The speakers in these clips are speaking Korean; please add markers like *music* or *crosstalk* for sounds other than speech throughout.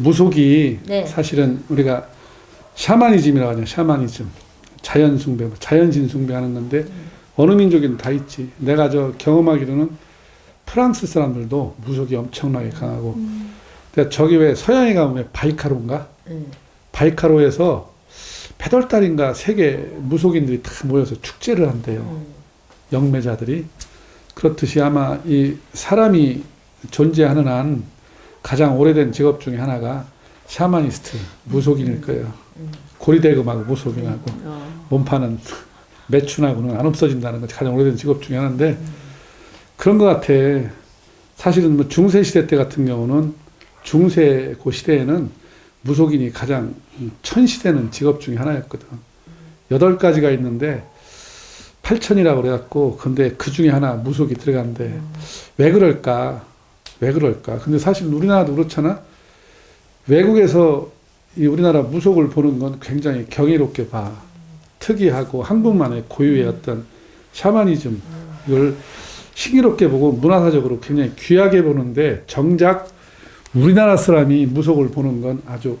무속이 네. 사실은 우리가 샤머니즘이라고 하죠. 샤머니즘. 자연 숭배, 뭐 자연 신 숭배하는 건데 어느 민족이든 다 있지. 내가 저 경험하기로는 프랑스 사람들도 무속이 엄청나게 강하고. 근데 저기 왜 서양에 가면 왜 바이카로인가? 음. 바이카로에서 배덜달인가 세계 무속인들이 다 모여서 축제를 한대요. 음. 영매자들이 그렇듯이 아마 이 사람이 존재하는 한 가장 오래된 직업 중에 하나가 샤머니스트 무속인일 거예요. 음. 고리대금하고 무속인하고 어. 몸파는 *laughs* 매춘하고는 안 없어진다는 것이 가장 오래된 직업 중에 하나인데 그런 것 같아. 사실은 뭐 중세 시대 때 같은 경우는 중세 그 시대에는 무속인이 가장 천시되는 직업 중에 하나였거든. 여덟 가지가 있는데 8천이라고 그래갖고 근데 그 중에 하나 무속이 들어간대. 왜 그럴까? 왜 그럴까? 근데 사실 우리나라도 그렇잖아. 외국에서 이 우리나라 무속을 보는 건 굉장히 경이롭게 봐. 특이하고 한국만의 고유의 어떤 샤머니즘 이걸 신기롭게 보고 문화사적으로 굉장히 귀하게 보는데 정작 우리나라 사람이 무속을 보는 건 아주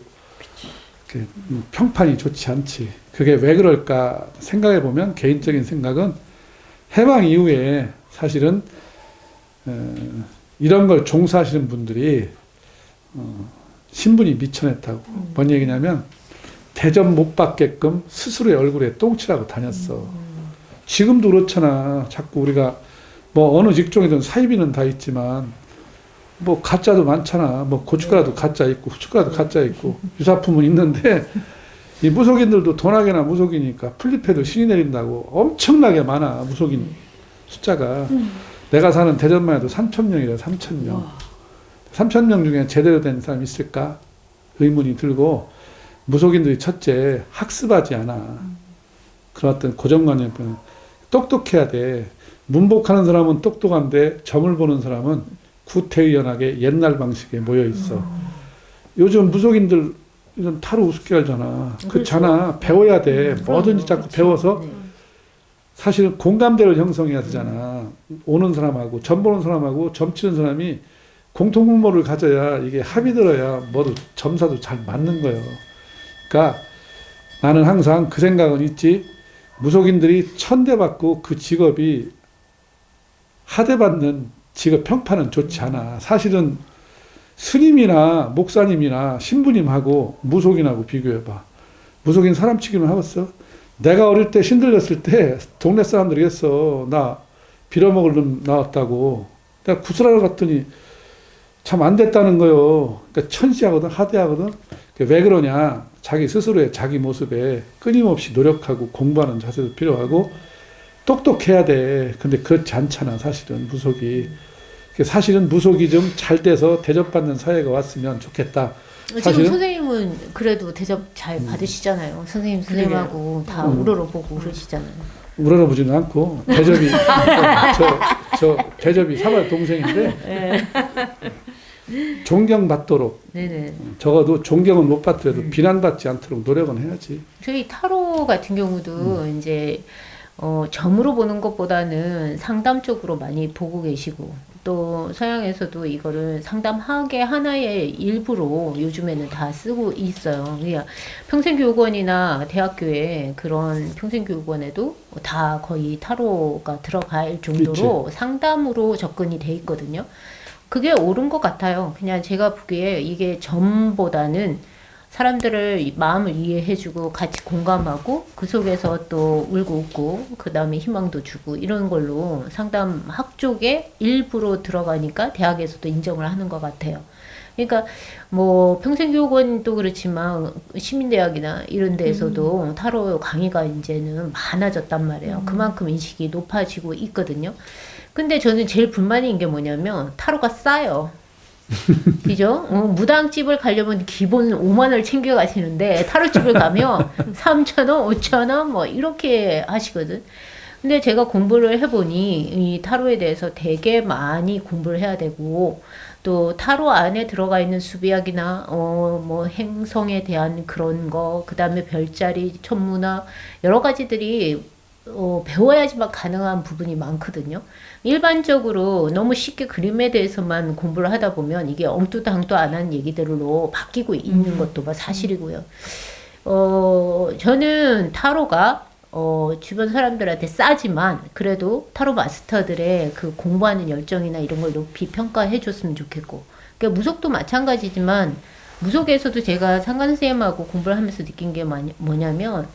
음, 평판이 좋지 않지. 그게 왜 그럴까 생각해 보면 개인적인 생각은 해방 이후에 사실은 어, 이런 걸 종사하시는 분들이 어, 신분이 미천했다고. 뭔 얘기냐면 대접 못 받게끔 스스로의 얼굴에 똥칠하고 다녔어. 지금도 그렇잖아. 자꾸 우리가 뭐 어느 직종이든 사이비는 다 있지만 뭐 가짜도 많잖아. 뭐 고춧가루도 가짜 있고 후춧가루도 가짜 있고 유사품은 있는데 이 무속인들도 돈하게나 무속이니까 플립해도 신이 내린다고 엄청나게 많아 무속인 숫자가 내가 사는 대전만 해도 3천 명이라 3천 명. 와. 3천 명 중에 제대로 된 사람 있을까? 의문이 들고 무속인들이 첫째 학습하지 않아. 그런 어떤 고정관념은 똑똑해야 돼. 문복하는 사람은 똑똑한데 점을 보는 사람은 구태의연하게 옛날 방식에 모여 있어. 요즘 무속인들 이런 타로 우습게 하잖아. 그렇잖아 배워야 돼. 뭐든지 자꾸 배워서 네. 사실은 공감대를 형성해야 되잖아. 오는 사람하고 점 보는 사람하고 점 치는 사람이 공통분모를 가져야 이게 합이 들어야 뭐도 점사도 잘 맞는 거예요. 그러니까 나는 항상 그 생각은 있지. 무속인들이 천대 받고 그 직업이 하대 받는 직업 평판은 좋지 않아. 사실은 스님이나 목사님이나 신부님하고 무속인하고 비교해봐. 무속인 사람 치기는 하겠어? 내가 어릴 때 신들렸을 때 동네 사람들이 했어. 나 빌어먹을 놈 나왔다고. 내가 구슬하러 갔더니 참 안 됐다는 거요. 그러니까 천시하거든, 하대하거든. 그왜 그러냐. 자기 스스로의 자기 모습에 끊임없이 노력하고 공부하는 자세도 필요하고 똑똑해야 돼. 근데 그렇지 않잖아, 사실은 무속이. 그 사실은 무속이 좀 잘 돼서 대접받는 사회가 왔으면 좋겠다. 지금 사실은- 선생님은 그래도 대접 잘 받으시잖아요. 선생님 선생님하고 다 음. 우러러 보고 그러시잖아요. 우러러보지는 않고 대접이 *laughs* 저, 저 대접이 사발 동생인데 존경받도록 네네. 적어도 존경은 못 받더라도 비난받지 않도록 노력은 해야지. 저희 타로 같은 경우도 이제 어, 점으로 보는 것보다는 상담 쪽으로 많이 보고 계시고 또 서양에서도 이거를 상담학의 하나의 일부로 요즘에는 다 쓰고 있어요. 평생교육원이나 대학교에 그런 평생교육원에도 다 거의 타로가 들어갈 정도로 상담으로 접근이 돼 있거든요. 그게 옳은 것 같아요. 그냥 제가 보기에 이게 점보다는 사람들을 이 마음을 이해해주고 같이 공감하고 그 속에서 또 울고 웃고 그 다음에 희망도 주고 이런 걸로 상담 학 쪽에 일부로 들어가니까 대학에서도 인정을 하는 것 같아요. 그러니까 뭐 평생교육원도 그렇지만 시민대학이나 이런 데에서도 타로 강의가 이제는 많아졌단 말이에요. 그만큼 인식이 높아지고 있거든요. 근데 저는 제일 불만인 게 뭐냐면 타로가 싸요. *laughs* 그죠? 어, 무당집을 가려면 기본 5만 원을 챙겨 가시는데 타로집을 가면 *laughs* 3천 원, 5천 원뭐 이렇게 하시거든. 근데 제가 공부를 해보니 이 타로에 대해서 되게 많이 공부를 해야 되고 또 타로 안에 들어가 있는 수비학이나 어 뭐 행성에 대한 그런 거 그다음에 별자리 천문학 여러 가지들이 어, 배워야지만 가능한 부분이 많거든요. 일반적으로 너무 쉽게 그림에 대해서만 공부를 하다 보면 이게 엉뚱당도 안한 얘기들로 바뀌고 있는 것도 뭐 사실이고요. 어, 저는 타로가 어, 주변 사람들한테 싸지만 그래도 타로 마스터들의 그 공부하는 열정이나 이런 걸 높이 평가해 줬으면 좋겠고. 그러니까 무속도 마찬가지지만 무속에서도 제가 상관 선생님하고 공부를 하면서 느낀 게 뭐냐면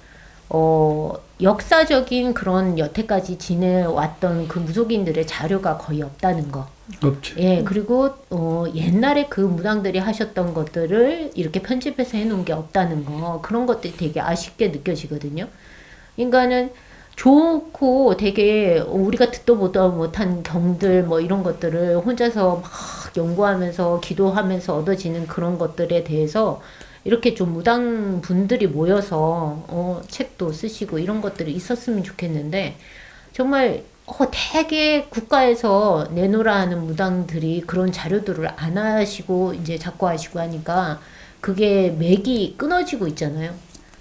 어, 역사적인 그런 여태까지 지내왔던 그 무속인들의 자료가 거의 없다는 거. 없지. 예, 그리고 어, 옛날에 그 무당들이 하셨던 것들을 이렇게 편집해서 해놓은 게 없다는 거 그런 것들이 되게 아쉽게 느껴지거든요. 그러니까는 좋고 되게 우리가 듣도 보도 못한 경들 뭐 이런 것들을 혼자서 막 연구하면서 기도하면서 얻어지는 그런 것들에 대해서 이렇게 좀 무당 분들이 모여서 어, 책도 쓰시고 이런 것들이 있었으면 좋겠는데 정말 어, 되게 국가에서 내놓으라 하는 무당들이 그런 자료들을 안 하시고 이제 자꾸 하시고 하니까 그게 맥이 끊어지고 있잖아요.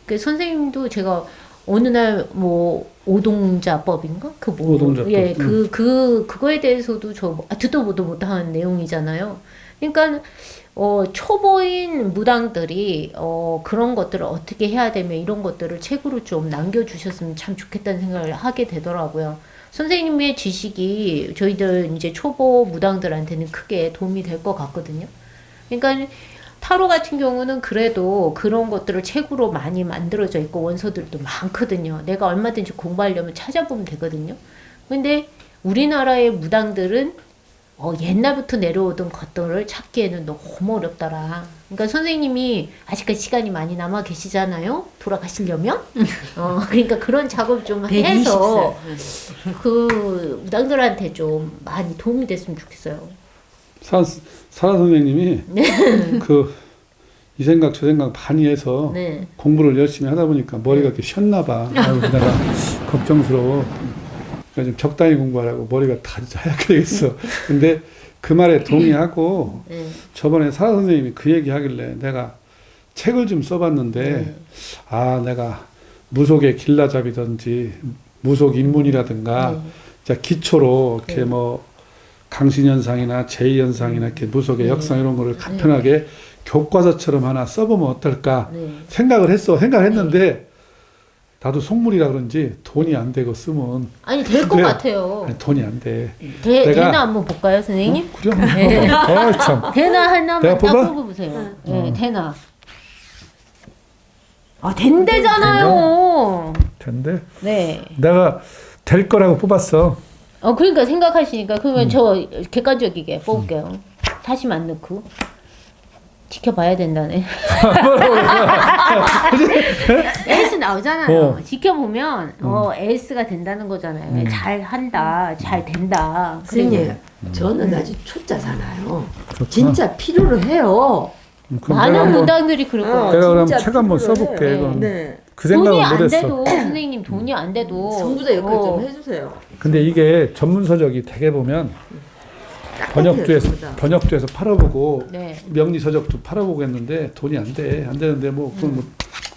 그 선생님도 제가 어느 날 뭐 오동자법인가 그 뭐 오동자법, 예, 그그 그거에 대해서도 저 아, 듣도 보도 못한 내용이잖아요. 그러니까 어, 초보인 무당들이 어, 그런 것들을 어떻게 해야 되며 이런 것들을 책으로 좀 남겨주셨으면 참 좋겠다는 생각을 하게 되더라고요. 선생님의 지식이 저희들 이제 초보 무당들한테는 크게 도움이 될 것 같거든요. 그러니까 타로 같은 경우는 그래도 그런 것들을 책으로 많이 만들어져 있고 원서들도 많거든요. 내가 얼마든지 공부하려면 찾아보면 되거든요. 근데 우리나라의 무당들은 어, 옛날부터 내려오던 것들을 찾기에는 너무 어렵더라. 그러니까 선생님이 아직까지 시간이 많이 남아 계시잖아요. 돌아가시려면. *laughs* 어, 그러니까 그런 작업 좀 해서 그 무당들한테 좀 많이 도움이 됐으면 좋겠어요. 사, 사라 선생님이 *laughs* 그이 생각 저 생각 많이 해서 네. 공부를 열심히 하다 보니까 머리가 이렇게 쉬었나 봐. 아유, 내가 *laughs* 걱정스러워. 그러니까 좀 적당히 공부하라고 머리가 다 하얗게 되겠어. *laughs* 근데 그 말에 동의하고 네. 저번에 사라 선생님이 그 얘기 하길래 내가 책을 좀 써봤는데 네. 아 내가 무속의 길라잡이든지 무속 입문이라든가 네. 자 기초로 이렇게 네. 뭐 강신현상이나 제이현상이나 이렇게 무속의 네. 역상 이런 거를 간편하게 교과서처럼 하나 써보면 어떨까 네. 생각을 했어 생각을 했는데 나도 속물이라 그런지 돈이 안 되고 쓰면 아니 될것 네. 같아요. 아니, 돈이 안 돼. 대, 내가- 대나 한번 볼까요, 선생님? 그래? 네. 어, 참. *laughs* 대나 하나만 딱 뽑아? 뽑아보세요. 네, 대나. 아, 된대잖아요. 된대. 네. 내가 될 거라고 뽑았어. 어, 그러니까 생각하시니까 음. 그러면 저 객관적이게 뽑을게요. 사심 안 넣고. 지켜봐야 된다네. 에이스 *laughs* 나오잖아요. 어. 지켜보면 음. 어 에이스가 된다는 거잖아요. 잘 한다, 잘 된다. 선생님, 음. 저는 아직 초짜잖아요. 그렇구나. 진짜 필요로 해요. 음, 그럼 내가 많은 한번- 무당들이 그럴 어, 거예요. 내가 그럼 진짜 책 한번 필요해. 써볼게. 네. 그럼. 네. 그 돈이 안 못했어. 돼도 선생님 돈이 안 돼도 성부자 역할 어, 좀 해주세요. 근데 이게 전문 서적이 되게 보면 번역조에서 성부자. 번역조에서 팔아보고 네. 명리 서적도 팔아보고 했는데 돈이 안 돼. 안 되는데 뭐 그건 뭐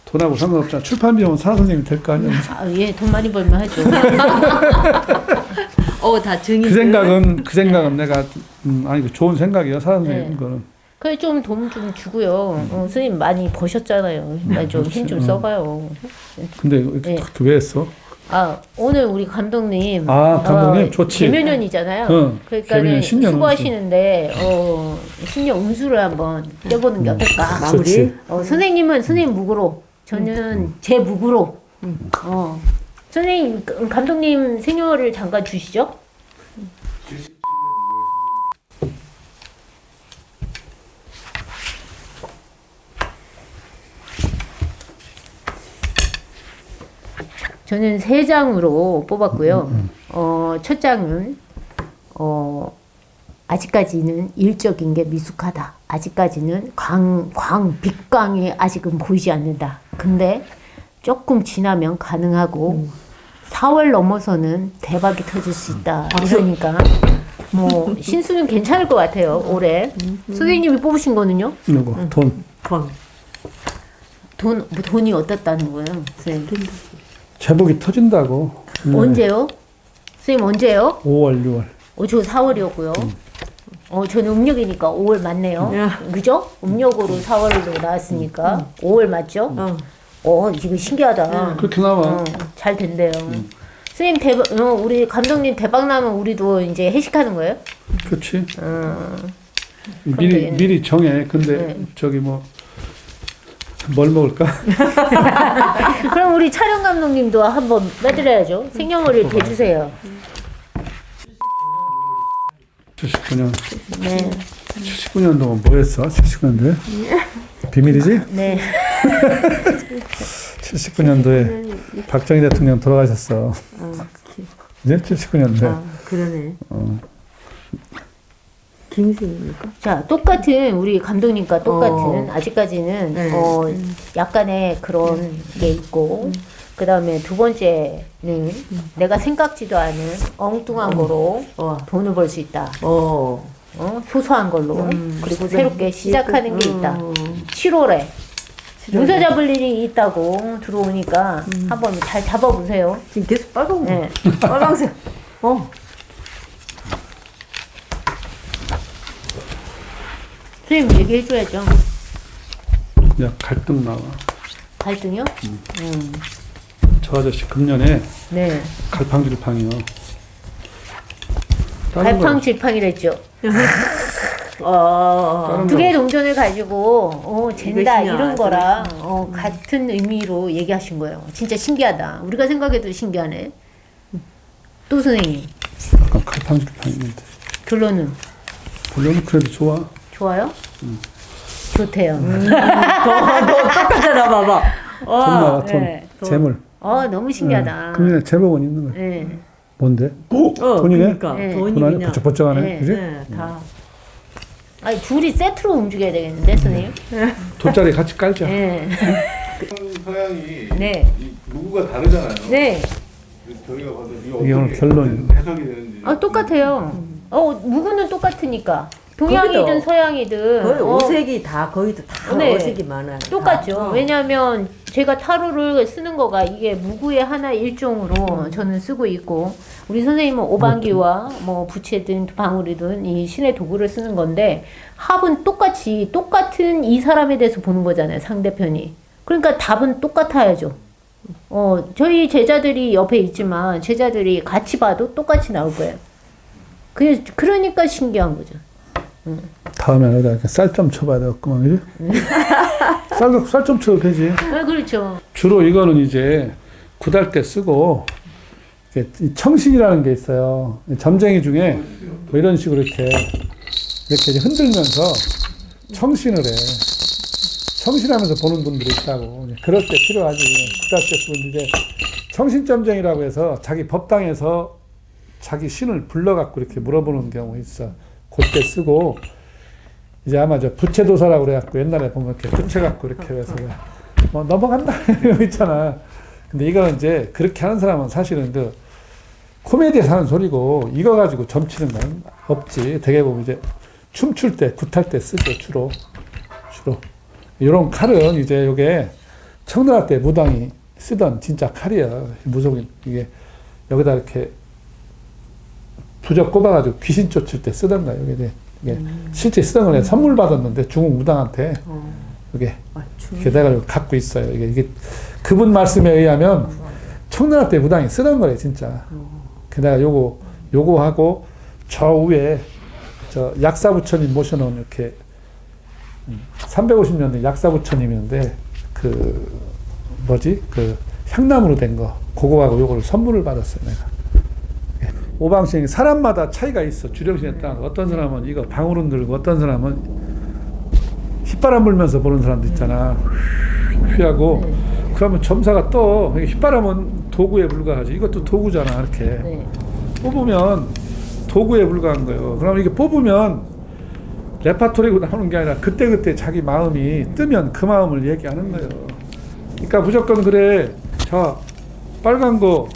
돈하고 상관없잖아. 출판 비용은 사라 선생님이 될거 아니야. 아, 예, 돈 많이 벌면 하죠. *laughs* 어, 다 증인. 그 생각은 그 생각은 내가 음, 아니 그 좋은 생각이야. 사라 선생님 네. 그거는. 그래 좀돈좀 주고요. 어, 선생님 많이 버셨잖아요. 좀 힘좀 써봐요. 근데 네. 탁왜 했어? 아 오늘 우리 감독님 아, 감독님? 좋지. 개묘년이잖아요. 응, 그러니까 수고하시는데 어 신년 운수를 한번 떼보는 게 어떨까? 마무리. 어, 선생님은 선생님 묵으로 저는 제 묵으로 어 선생님 그, 감독님 생년을 잠깐 주시죠. 저는 세 장으로 뽑았고요. 어, 첫 장은 어, 아직까지는 일적인 게 미숙하다. 아직까지는 광, 광, 빛광이 아직은 보이지 않는다. 근데 조금 지나면 가능하고 4월 넘어서는 대박이 터질 수 있다. 그러니까 뭐 신수는 괜찮을 것 같아요. 올해 선생님이 뽑으신 거는요? 누구 돈 광. 돈뭐 돈이 어떻다는 거예요, 선생님? 제복이 터진다고. 네. 언제요? 선생님 언제요? 5월, 6월. 어, 저 4월이었고요. 음. 어, 저는 음력이니까 5월 맞네요. 야. 그죠? 음력으로 4월로 나왔으니까 5월 맞죠? 어. 어, 이거 신기하다. 그렇게 나와. 어, 잘 된대요. 선생님 대박, 어, 우리 감독님 대박 나면 우리도 이제 회식하는 거예요? 그렇지. 어, 미리 되겠네. 미리 정해. 근데 네. 저기 뭐 뭘 먹을까? *laughs* 그럼 우리 촬영 감독님도 한번 빼드려야죠. 생년월일 대주세요. 79년. 네, 79년도면 뭐였어? 79년도에? 비밀이지? 네. *laughs* 79년도에 박정희 대통령 돌아가셨어. 이제 79년도에. 아, 그러네. 어. 김생입니까? 자, 똑같은 우리 감독님과 똑같은 어. 아직까지는 네. 어, 약간의 그런 게 있고 그 다음에 두 번째는 내가 생각지도 않은 엉뚱한 거로 어. 돈을 벌 수 있다. 어. 어? 소소한 걸로 음. 그리고 새롭게 시작하는 게 있다. 음. 7월에 문서 잡을 일이 있다고 들어오니까 한번 잘 잡아보세요. 지금 계속 빨간 거. 네. 빨강색. *laughs* 어. 선생님 얘기해줘야죠. 야 갈등 나와. 갈등이요? 음. 저 아저씨 금년에 네. 갈팡질팡이요. 다른 거- 갈팡질팡이랬죠. *laughs* 어. 다른 두 거- 개의 동전을 가지고 어 젠다 이것이냐, 이런 거랑. 어, 같은 의미로 얘기하신 거예요. 진짜 신기하다. 우리가 생각해도 신기하네. 또 선생님 약간 갈팡질팡인데. 결론은 물론 그래도 좋아. 좋아요? 좋대요. *laughs* 너, 너 똑같잖아, 봐봐. 돈 나와 돈. 네, 돈. 재물. 어 너무 신기하다. 금년에 제목은 있는 거야. 네. 뭔데? 어, 돈이네? 그러니까. 네. 돈이 돈 안에 그냥. 버쩍버쩍하네. 네. 그지? 네, 다. 아니 둘이 세트로 움직여야 되겠는데 선생님? *laughs* 돗자리 같이 깔자. 네. 서양이 네. 이 무구가 다르잖아요. 네. 그래서 저희가 봐도 이게 어떻게 결론이. 해석이 되는지. 아 똑같아요. 어 무구는 똑같으니까 동양이든 거기도 서양이든 거의 어, 오색이 다, 거기도 다 네. 어색이 많아요. 똑같죠. 다. 어. 왜냐하면 제가 타로를 쓰는 거가 이게 무구의 하나 일종으로 음. 저는 쓰고 있고 우리 선생님은 오방기와 뭐 부채든 방울이든 이 신의 도구를 쓰는 건데 합은 똑같이 똑같은 이 사람에 대해서 보는 거잖아요. 상대편이. 그러니까 답은 똑같아야죠. 어, 저희 제자들이 옆에 있지만 제자들이 같이 봐도 똑같이 나올 거예요. 그게 그러니까 신기한 거죠. 다음에 여기다 쌀 좀 쳐봐야 되겠구만, 그지? *laughs* 쌀, 쌀좀 쳐도 되지. 아, 그렇죠. 주로 이거는 이제 구달 때 쓰고, 청신이라는 게 있어요. 이 점쟁이 중에 뭐 이런 식으로 이렇게, 이렇게 흔들면서 청신을 해. 청신하면서 보는 분들이 있다고. 그럴 때 필요하지. 구달 때 쓰고 이제 청신점쟁이라고 해서 자기 법당에서 자기 신을 불러갖고 이렇게 물어보는 경우 있어. 그때 쓰고, 이제 아마 저 부채도사라고 그래갖고 옛날에 보면 이렇게 부채 갖고 이렇게 해서 뭐 넘어간다 *laughs* 거 있잖아. 근데 이거는 이제 그렇게 하는 사람은 사실은 그 코미디에서 하는 소리고 이거 가지고 점치는 건 없지. 되게 보면 이제 춤출 때, 굿할 때 쓰죠 주로 주로. 이런 칼은 이제 요게 청나라 때 무당이 쓰던 진짜 칼이야. 무속 이게 여기다 이렇게 부적 꼽아가지고 귀신 쫓을 때 쓰던 거야. 이게 이게 실제 쓰던 걸 내가 선물 받았는데 중국 무당한테 어. 이게 아, 중- 게다가 갖고 있어요. 이게, 이게 그분 말씀에 의하면 청나라 때 무당이 쓰던 거래 진짜. 게다가 요거 요거 하고 저 위에 저 약사 부처님 모셔놓은 이렇게 350년대 약사 부처님이었는데 그 뭐지 그 향나무로 된 거 그거하고 요거를 선물을 받았어요 내가. 오방신이 사람마다 차이가 있어. 주령신에 따라서 어떤 사람은 이거 방울은 들고 어떤 사람은 휘바람 불면서 보는 사람도 있잖아. 휘하고 그러면 점사가 떠. 이게 휘바람은 도구에 불과하지. 이것도 도구잖아 이렇게. 네. 뽑으면 도구에 불과한 거예요. 그럼 이게 뽑으면 레파토리고 나오는 게 아니라 그때그때 자기 마음이 뜨면 그 마음을 얘기하는 거예요. 그러니까 무조건 그래. 자 빨간 거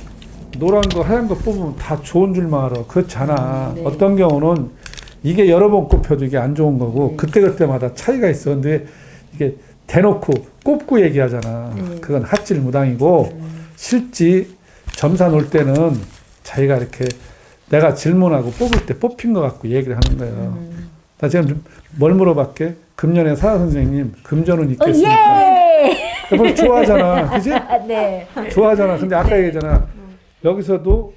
노란 거 하얀 거 뽑으면 다 좋은 줄만 알아 그렇잖아 네. 어떤 경우는 이게 여러 번 꼽혀도 이게 안 좋은 거고 네. 그때그때마다 차이가 있어 근데 이게 대놓고 꼽고 얘기하잖아 네. 그건 핫질 무당이고 실지 점사 놓을 때는 자기가 이렇게 내가 질문하고 뽑을 때 뽑힌 것 같고 얘기를 하는 거예요. 음. 나 지금 뭘 물어봤게? 금년에 사라 선생님 금전은 어, 있겠습니까? 예! 그걸 좋아하잖아, 그지? *laughs* 네. 좋아하잖아. 근데 아까 얘기했잖아. 여기서도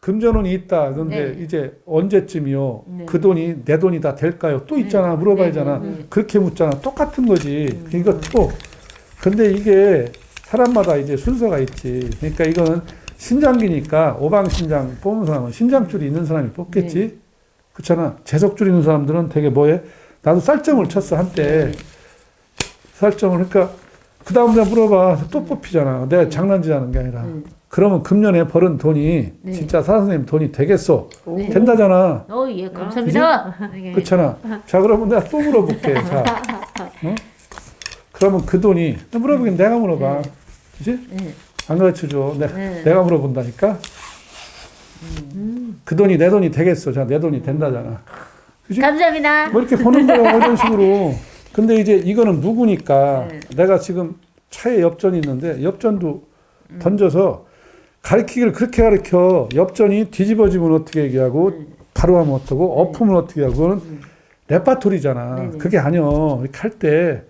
금전운이 있다. 그런데 네. 이제 언제쯤이요? 네. 그 돈이 내 돈이 다 될까요? 또 있잖아. 물어봐야잖아. 네, 네, 네. 그렇게 묻잖아. 똑같은 거지. 이것도. 근데 이게 사람마다 이제 순서가 있지. 그러니까 이거는 신장기니까 오방신장 뽑은 사람은 신장줄이 있는 사람이 뽑겠지. 네. 그렇잖아. 재석줄 있는 사람들은 되게 뭐해? 나도 쌀점을 쳤어, 한때. 네. 쌀점을. 그러니까 그 다음 내가 물어봐. 또 뽑히잖아. 내가 장난질하는 게 아니라. 음. 그러면 금년에 벌은 돈이 네. 진짜 사라 선생님 돈이 되겠어. 네. 된다잖아. 어, 예, 감사합니다. 네. 그렇잖아. 자, 그러면 내가 또 물어볼게. 자, 어? 그러면 그 돈이 물어보긴 내가 물어봐. 그지? 네. 안 가르쳐 줘. 내가, 네. 내가 물어본다니까. 그 돈이 내 돈이 되겠어. 자, 내 돈이 된다잖아. 그지? 감사합니다. 뭐 이렇게 보는 거야, 뭐 이런 식으로. 근데 이제 이거는 무구니까 네. 내가 지금 차에 엽전이 있는데 엽전도 음. 던져서 가르치기를 그렇게 가르쳐 엽전이 뒤집어지면 어떻게 얘기하고 바로 하면 어떻고 엎으면 어떻게 하고 그거는 레파토리잖아. 네. 음. 네네. 그게 아니여. 이렇게 할때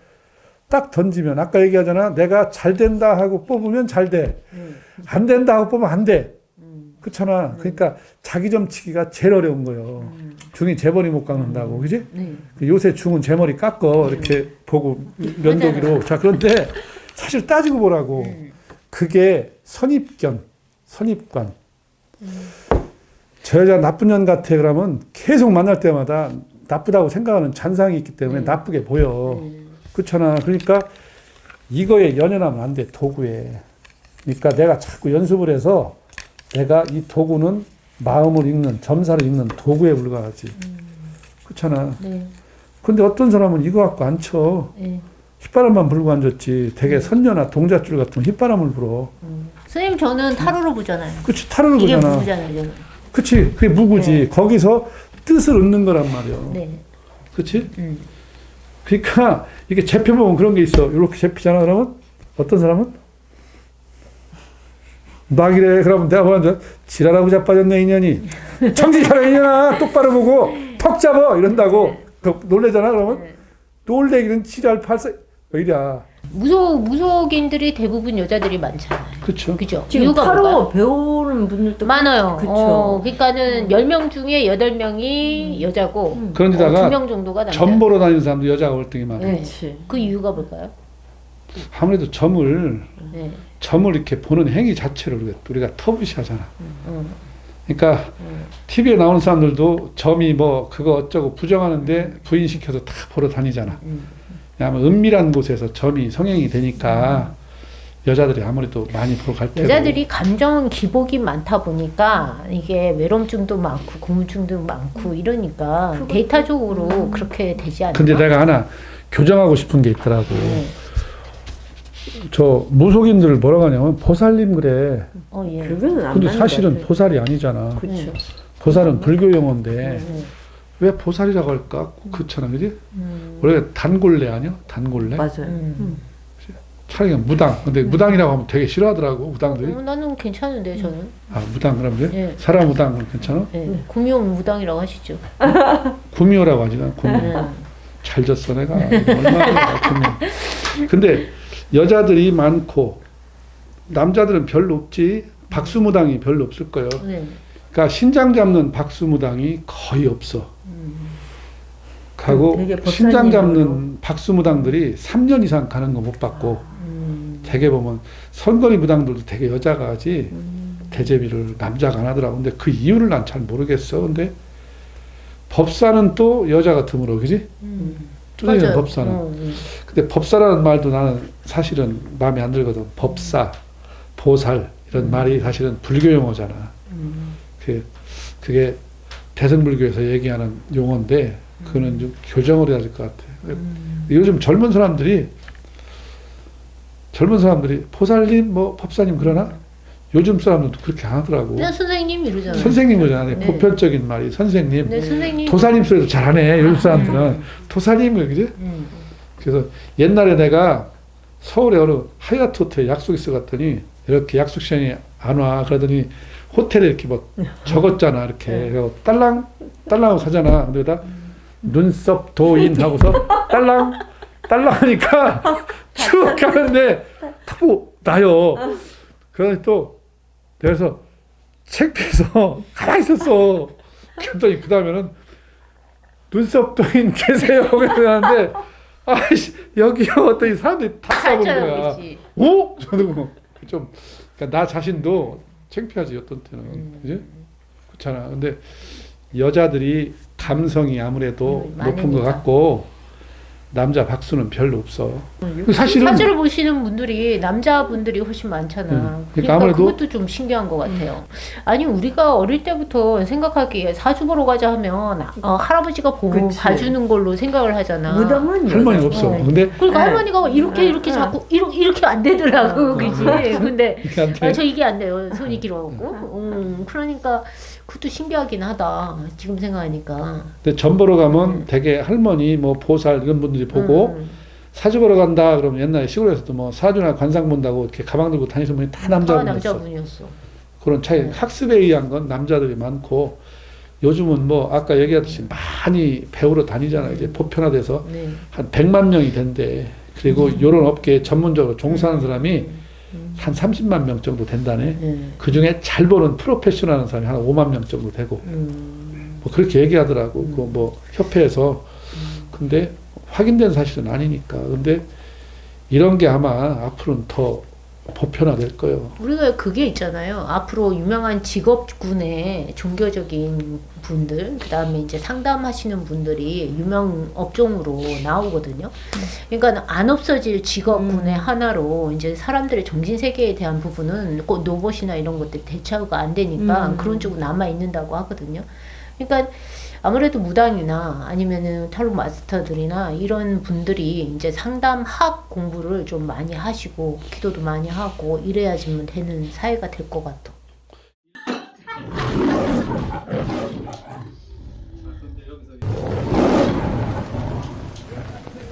딱 던지면 아까 얘기하잖아. 내가 잘 된다 하고 뽑으면 잘 돼. 음. 안 된다 하고 뽑으면 안 돼. 음. 그렇잖아. 그러니까 자기 점치기가 제일 어려운 거예요. 음. 중이 제 머리 못 깎는다고. 그지? 네. 요새 중은 제 머리 깎어 이렇게 보고 면도기로 자 그런데 사실 따지고 보라고 음. 그게 선입견 선입관 저 여자 나쁜 년 같아 그러면 계속 만날 때마다 나쁘다고 생각하는 잔상이 있기 때문에 음. 나쁘게 보여 음. 그렇잖아 그러니까 이거에 연연하면 안 돼 도구에 그러니까 내가 자꾸 연습을 해서 내가 이 도구는 마음을 읽는 점사를 읽는 도구에 불과하지 그렇잖아 네. 근데 어떤 사람은 이거 갖고 안 쳐. 네. 휘바람만 불고 앉았지. 되게 선녀나 동자줄 같으면 휘바람을 불어. 음. 선생님, 저는 타로로 보잖아요. 그치, 타르는 이게 거잖아. 무잖아요, 저는. 그치, 그게 무구지. 네. 거기서 뜻을 얻는 거란 말이야. 네. 그치? 음. 그러니까 이게 재펴보면 그런 게 있어. 이렇게 재피잖아. 그러면 어떤 사람은? 막이래. 그러면 내가 보는데 지랄하고 자빠졌네, 인연이. 정직하게 인연아. 똑바로 보고 턱 잡아. 이런다고. 그 놀래잖아. 그러면 네. 놀래기는 지랄 팔사. 왜 이랴. 무속, 무속인들이 대부분 여자들이 많잖아요. 그쵸. 그죠? 지금 이유가 타로 뭘까요? 배우는 분들도 많아요. 그쵸. 어, 그러니까는 10명 중에 8명이 여자고 음. 그런데다가 2명 정도가 남자. 점 보러 다니는 사람도 여자가 월등히 많아. 네. 그렇지. 그 이유가 뭘까요? 아무래도 점을 네. 점을 이렇게 보는 행위 자체를 우리가, 우리가 터부시하잖아. 음. 그러니까 음. TV에 나오는 사람들도 점이 뭐 그거 어쩌고 부정하는데 부인시켜서 다 보러 다니잖아. 음. 왜냐하면 은밀한 곳에서 점이 성행이 되니까 여자들이 아무래도 많이 보러 갈 테고. 여자들이 감정 기복이 많다 보니까 이게 외로움증도 많고 고무증도 많고 이러니까 데이터적으로 그렇게 되지 않나? 근데 내가 하나 교정하고 싶은 게 있더라고. 네. 저 무속인들을 뭐라고 하냐면 보살님 그래. 어 예. 그거는 안 근데 맞는 사실은 같아. 보살이 아니잖아. 그렇죠. 보살은 불교 용어인데 네. 왜 보살이라고 할까? 그렇잖아, 그지? 음. 원래 단골레 아니야? 단골레? 맞아요. 음. 차라리 그냥 무당. 근데 무당이라고 하면 되게 싫어하더라고, 무당들이. 어, 나는 괜찮은데 저는. 아, 무당 그러면 돼? 예. 사람 무당은 괜찮아? 네. 구미호 무당이라고 하시죠. *laughs* 구미호라고 하지, 난 구미호. 네. 잘 졌어, 내가. 얼마나 구미호. 근데 여자들이 많고, 남자들은 별로 없지. 박수무당이 별로 없을 거예요. 네. 그러니까 신장 잡는 박수무당이 거의 없어. 음. 가고 되게 법사님으로. 신장 잡는 박수무당들이 3년 이상 가는 거 못 받고 음. 대개 보면 선거리 무당들도 되게 여자가 하지 음. 대제비를 남자가 안 하더라고. 근데 그 이유를 난 잘 모르겠어. 근데 법사는 또 여자가 드물어, 그지? 음. 맞아요. 법사는. 어, 네. 근데 법사라는 말도 나는 사실은 마음에 안 들거든. 법사, 보살 이런 말이 사실은 불교 용어잖아. 음. 그 그게 대승불교에서 얘기하는 용어인데 그거는 좀 교정을 해야 될 것 같아. 음. 요즘 젊은 사람들이 젊은 사람들이 보살님 뭐 법사님 그러나 요즘 사람들도 그렇게 안 하더라고. 그냥 선생님 이러잖아요. 선생님 거잖아. 네. 보편적인 말이 선생님. 네, 선생님. 도사님 소리도 잘 안 해. 요즘 사람들은 도사님을 그지? 음. 그래서 옛날에 내가 서울에 어느 하얏트 호텔 약속 있어 갔더니 이렇게 약속 시간이 안 와. 그러더니 호텔에 이렇게 뭐 적었잖아. 이렇게. 네. 딸랑 딸랑 가잖아. 근데 여기다 눈썹 도인 하고서 딸랑 딸랑 하니까 쭉 가는데 타고 나요. 그래서 또 그래서 책피해서 *laughs* 가만히 있었어. 그랬더니 그 다음에는 눈썹 도인 계세요. *laughs* 그러는데 아이씨 여기요. 어떤 사람들이 다 싸보는 거야. 살쪄야지. 오? 저는 좀 그러니까 나 자신도 창피하지 어떤 때는 음. 그지? 그렇잖아. 근데 여자들이 감성이 아무래도 음, 높은 것 많으니까. 같고 남자 박수는 별로 없어. 그 사실은 사주를 보시는 분들이 남자분들이 훨씬 많잖아. 음. 그러니까, 그러니까 아무래도- 그것도 좀 신기한 것 같아요. 아니 우리가 어릴 때부터 생각하기에 사주 보러 가자 하면 어, 할아버지가 보고 그치. 봐주는 걸로 생각을 하잖아. 무덤은 할머니. 없어. 어. 근데 그러니까 네. 할머니가 이렇게 네. 이렇게 네. 자꾸 이렇게 이렇게 안 되더라고, 어. 그지? 근데 *laughs* 이게 안 돼. 아, 저 이게 안 돼요. 손이 길어갖고. 음, 그러니까 그것도 신기하긴 하다. 지금 생각하니까. 근데 전 보러 가면 음. 되게 할머니 뭐 보살 이런 분들이 보고 음, 사주 보러 간다 그러면 옛날에 시골에서도 뭐 사주나 관상 본다고 이렇게 가방 들고 다니시는 분이 다다 남자분이었어. 남자분이었어. 그런 차이 네. 학습에 의한 건 남자들이 많고 요즘은 뭐 아까 얘기했듯이 많이 배우러 다니잖아 요. 이제 보편화돼서 네. 한 100만 명이 된대. 그리고 이런 업계에 전문적으로 종사하는 사람이 음, 한 30만 명 정도 된다네. 네. 그 중에 잘 보는 프로페셔널 하는 사람이 한 5만 명 정도 되고. 음, 뭐 그렇게 얘기하더라고. 그뭐 협회에서. 근데 확인된 사실은 아니니까. 근데 이런 게 아마 앞으로는 더 보편화될 거예요. 우리가 그게 있잖아요. 앞으로 유명한 직업군의 종교적인 분들, 그 다음에 이제 상담하시는 분들이 유명 업종으로 나오거든요. 그러니까 안 없어질 직업군의 하나로 이제 사람들의 정신 세계에 대한 부분은 꼭 로봇이나 이런 것들 대처가 안 되니까 음. 그런 쪽으로 남아 있는다고 하거든요. 그러니까 아무래도 무당이나 아니면은 탈로 마스터들이나 이런 분들이 이제 상담학 공부를 좀 많이 하시고 기도도 많이 하고 이래야지만 되는 사회가 될 것 같아.